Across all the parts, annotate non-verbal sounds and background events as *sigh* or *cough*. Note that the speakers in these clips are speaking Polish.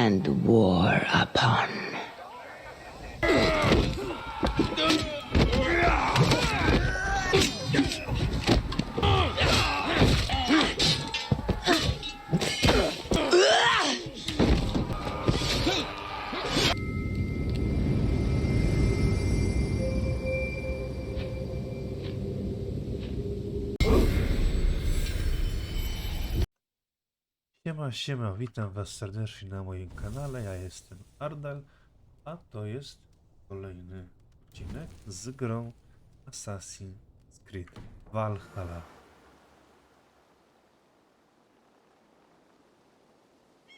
and war upon. Siema, witam was serdecznie na moim kanale, ja jestem Ardal, a to jest kolejny odcinek z grą Assassin's Creed Valhalla.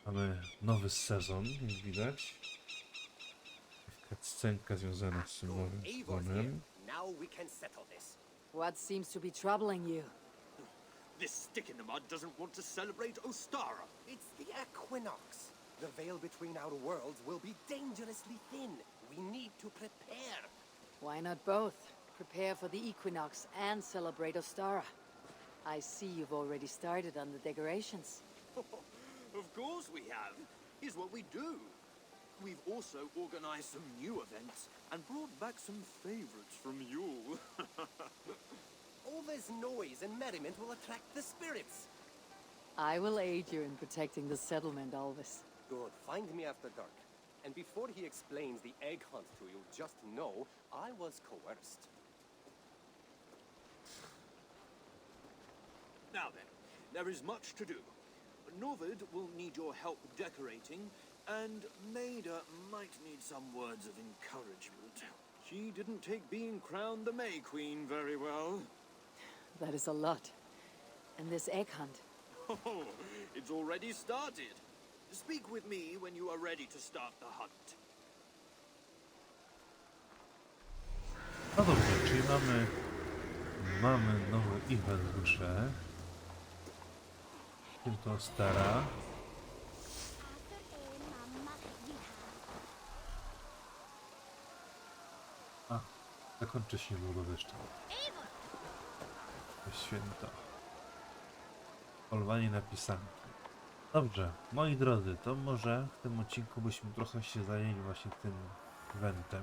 Mamy nowy sezon, jak widać. Scenka związana z tym nowym sezonem. What seems to be troubling you? This stick in the mud doesn't want to celebrate Ostara. It's the equinox. The veil between our worlds will be dangerously thin. We need to prepare. Why not both? Prepare for the equinox and celebrate Ostara. I see you've already started on the decorations. *laughs* Of course we have. Here's what we do. We've also organized some new events and brought back some favorites from you. *laughs* All this noise and merriment will attract the spirits. I will aid you in protecting the settlement, Alvis. Good. Find me after dark. And before he explains the egg hunt to you, just know I was coerced. now then, there is much to do. Novid will need your help decorating, and Maida might need some words of encouragement. She didn't take being crowned the May Queen very well. That is a lot. And this egg hunt. Oh, it's already started. Speak with me when you are ready to start the hunt. No dobrze, czyli mamy, mamy nowy event w grze. Tym to stara. A, zakończy się niedługo zresztą. To święto. Polowanie na pisanki. Dobrze, moi drodzy, to może w tym odcinku byśmy trochę się zajęli właśnie tym eventem.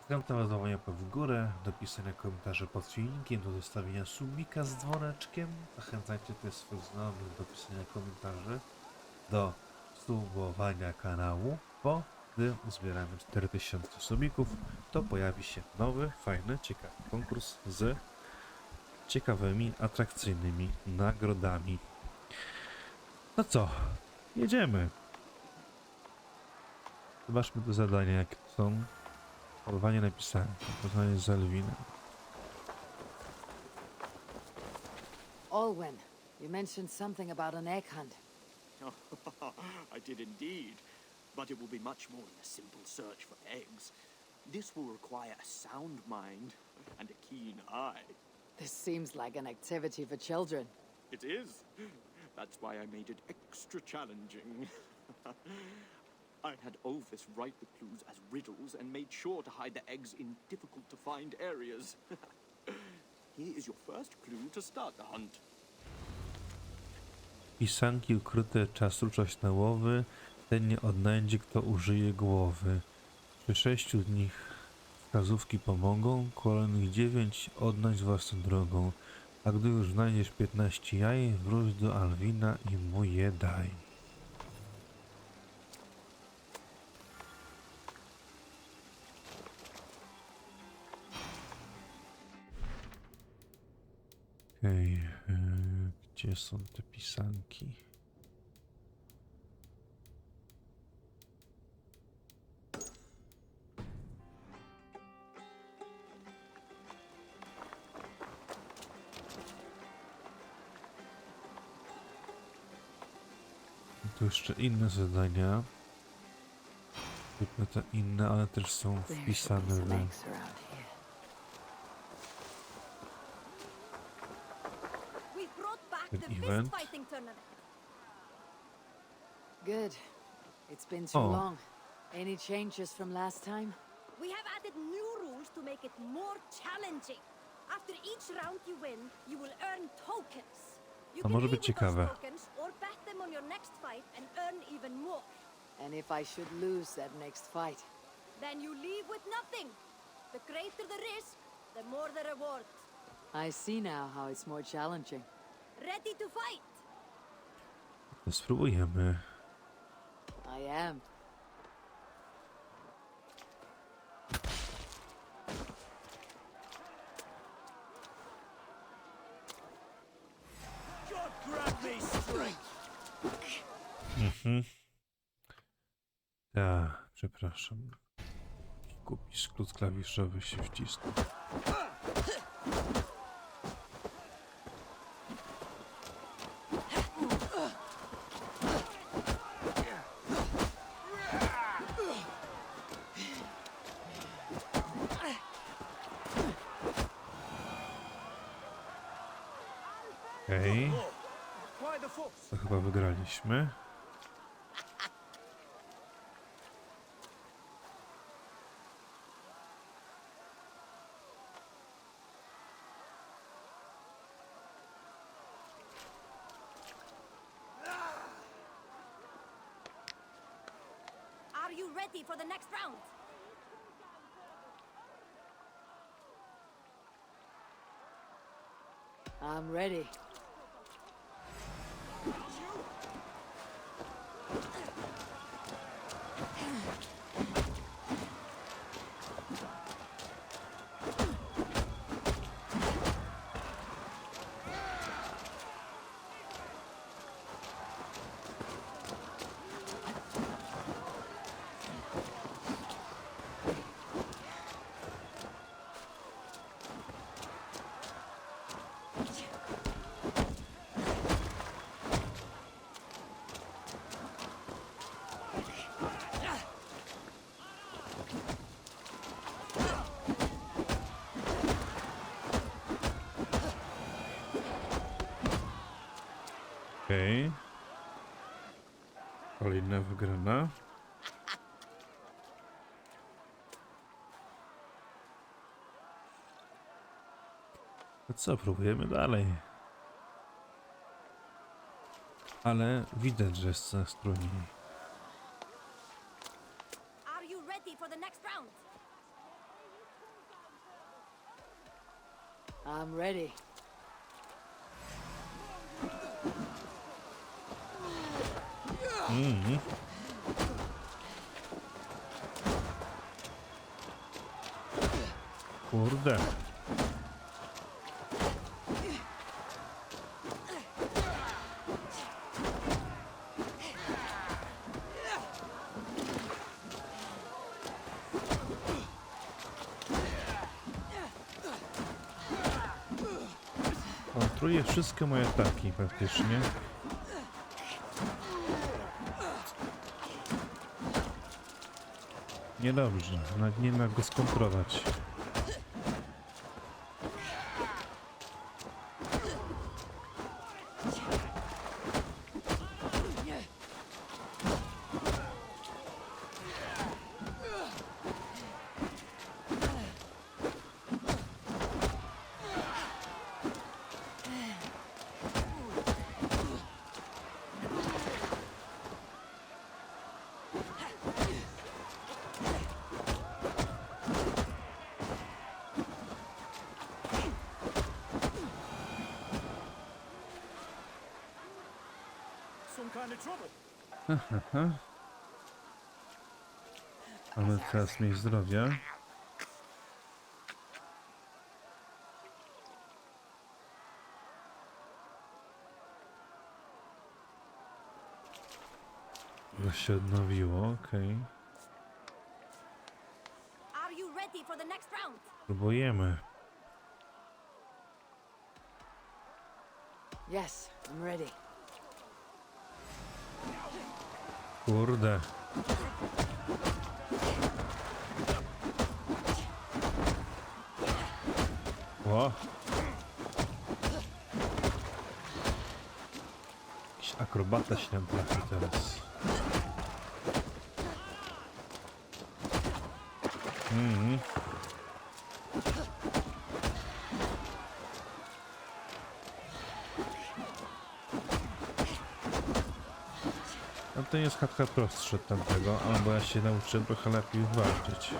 Zachęcam Was do łapy w górę, do pisania komentarzy pod filmikiem, do zostawienia subika z dzwoneczkiem. Zachęcajcie też swoich znajomych do pisania komentarzy, do subowania kanału, bo gdy uzbieramy 4000 subików, to pojawi się nowy, fajny, ciekawy konkurs z ciekawymi, atrakcyjnymi nagrodami. No co, jedziemy. Zobaczmy te zadania, jakie to są. Polowanie na pisanki, poznanie z Alwinem. Olwen, you mentioned something about an egg hunt. *laughs* I did indeed. But it will be much more than a simple search for eggs. This will require a sound mind and a keen eye. This seems like an activity for children. It is. That's why I made it extra challenging. *laughs* I had Ovis write the clues as riddles and made sure to hide the eggs in difficult to find areas. *laughs* Here is your first clue to start the hunt. Pisanki ukryte czasu czosnałowy, ten nie odnajdzie, kto użyje głowy. Przy sześciu z nich wskazówki pomogą, kolejnych dziewięć odnajdź własną drogą. A gdy już znajdziesz 15 jaj, wróć do Alwina i mu je daj. Okej, e, gdzie są te pisanki? Tu jeszcze inne zadania. Tylko te inne, ale też są wpisane w... the event? Good. It's been too long. Any changes from last time? We have added new rules to make it more challenging. After each round you win, you will earn tokens. To może być ciekawe. and earn even more. And if I should lose that next fight, Then you leave with nothing. The greater the risk, the more the reward. I see now how it's more challenging. Ready to fight? Spróbujemy. I am. Tak, przepraszam. Głupi skrót klawiszowy się wcisnął. Okej. To chyba wygraliśmy. I'm ready. Okej. Kolejna wygrana. To co, próbujemy dalej. Ale widać, że jest coraz trudniej. Are you ready ready. Kurde. Kontruje wszystkie moje ataki praktycznie. Niedobrze, nie jak go skontrować. Some kind of trouble. Mamy teraz mniej zdrowia. Już się odnowiło, okej. Are you ready for the next round? Próbujemy. Yes, I'm ready. Kurde. O! Jakiś akrobata się nam trafi teraz. Mhm. No to jest chatka prostszy od tamtego, albo ja się nauczyłem trochę lepiej walczyć.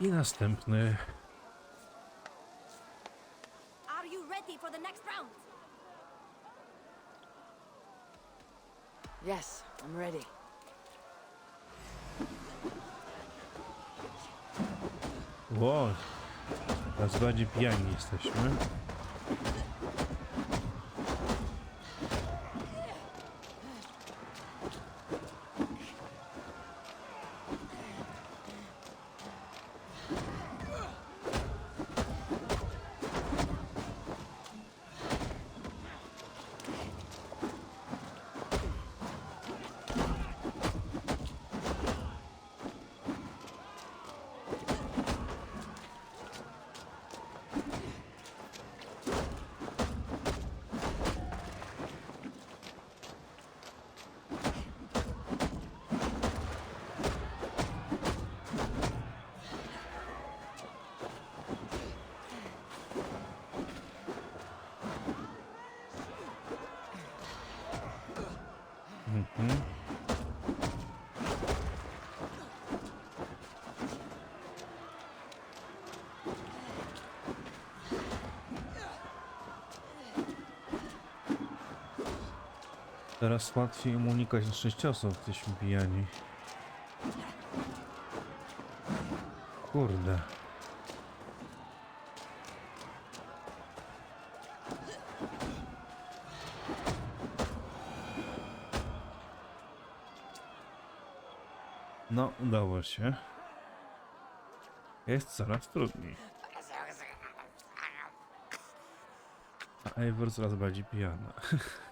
I następny Are you ready for the next round? Yes, I'm ready. Ło, teraz bardziej pijani jesteśmy. Teraz łatwiej im unikać naszych ciosów, jesteśmy pijani. Kurde. No, udało się. Jest coraz trudniej. A Eivor coraz bardziej pijana. *laughs*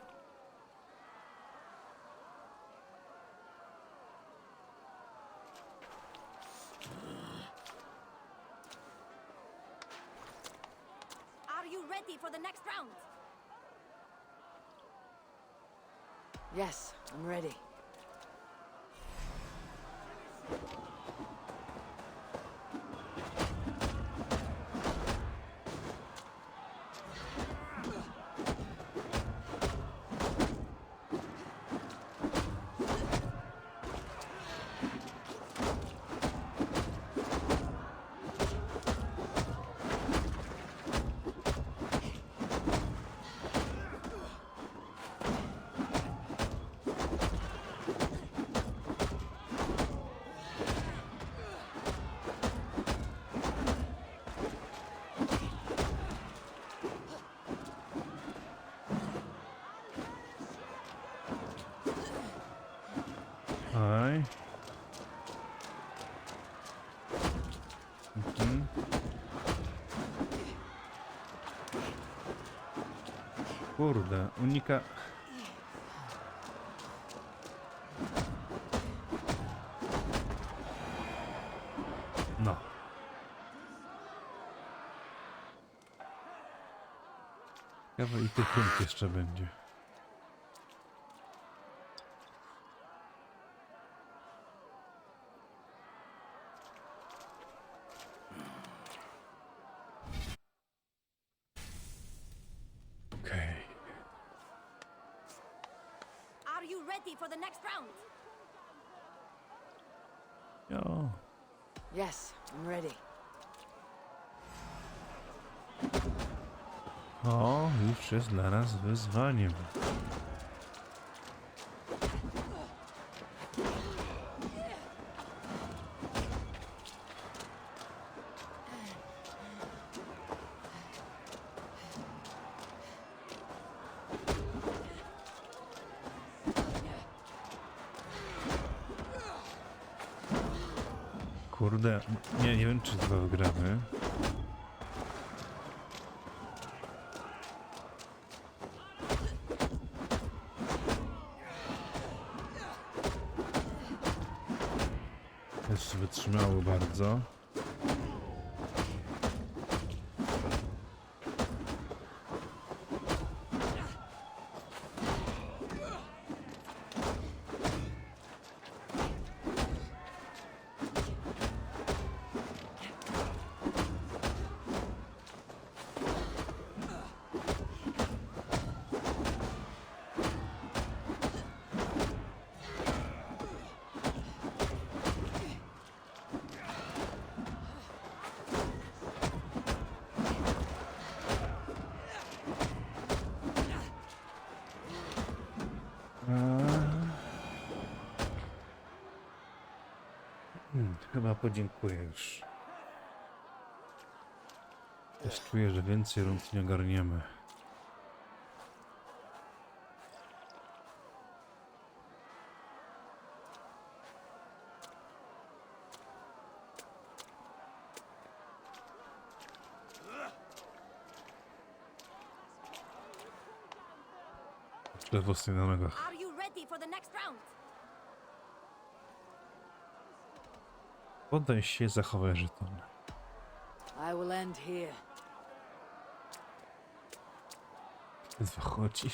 Aj. Mhm. Kurde, unika... No. Ciekawe i tych jeszcze będzie. Ready for the next round? Jo. Yes, I'm ready. O, już jest dla nas wyzwaniem. Kurde, nie, nie wiem czy to wygramy. Jest wytrzymały bardzo. Chyba podziękuję już. Też czuję, że więcej rund nie ogarniemy. Lewo na nogach. Are you ready for the next round? Poddaj się, zachowaj żeton. I will end here. Ledwo chodzi.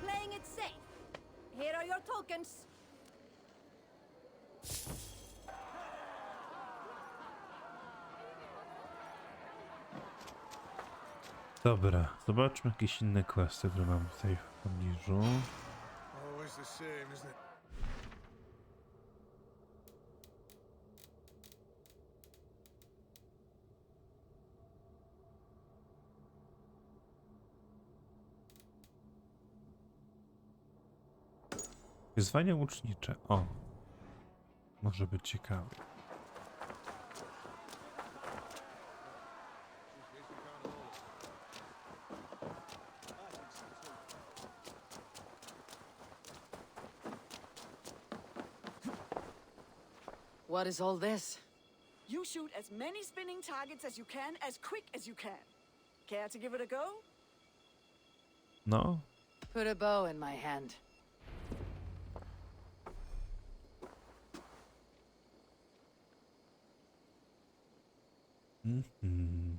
Playing it safe. Here are your tokens. Dobra, zobaczmy jakieś inne questy, które mam tutaj w pobliżu. Always the same, isn't it? Wyzwania łucznicze. O. Może być ciekawe. What is all this? You shoot as many spinning targets as you can, as quick as you can. Care to give it a go? No, Put a bow in my hand. Mhm.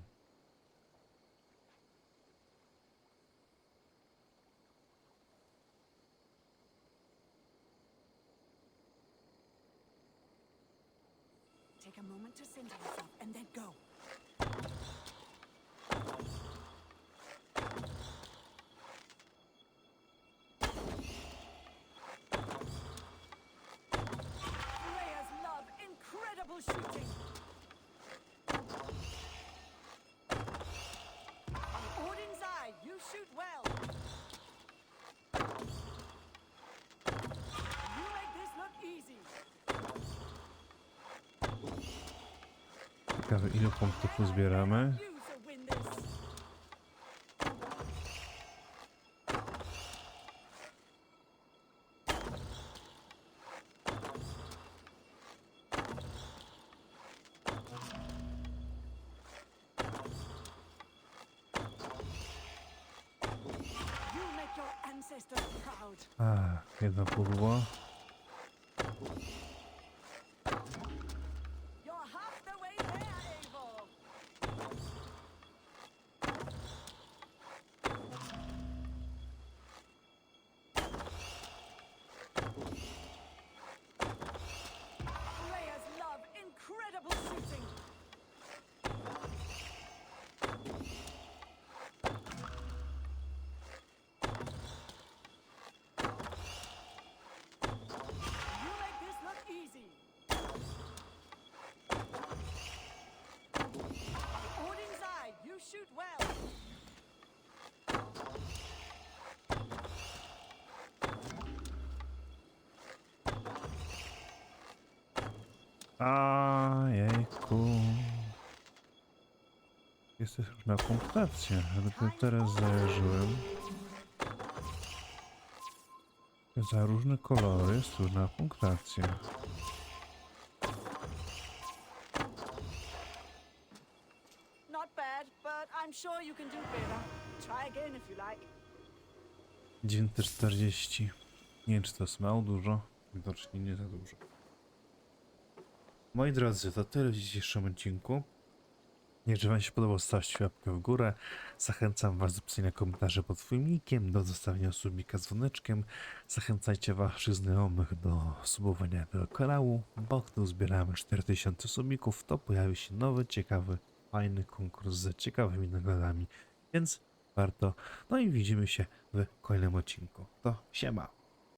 Take a moment to center yourself and then go. Players love incredible shooting. Ciekawe ile punktów uzbieramy. You shall win A jejku. Jest też różna punktacja, ale teraz zajarzyłem. Za różne kolory jest again if you like. 940. Nie wiem, czy to jest mało, dużo. Widocznie nie za dużo. Moi drodzy, to tyle w dzisiejszym odcinku. Jeżeli Wam się podobał, stawcie łapkę w górę. Zachęcam Was do pisania komentarzy pod filmikiem, do zostawienia subika z dzwoneczkiem. Zachęcajcie Waszych znajomych do subowania tego kanału, bo gdy zbieramy 4000 subików, to pojawi się nowy, ciekawy, fajny konkurs z ciekawymi nagrodami. Więc warto. No i widzimy się w kolejnym odcinku. To siema.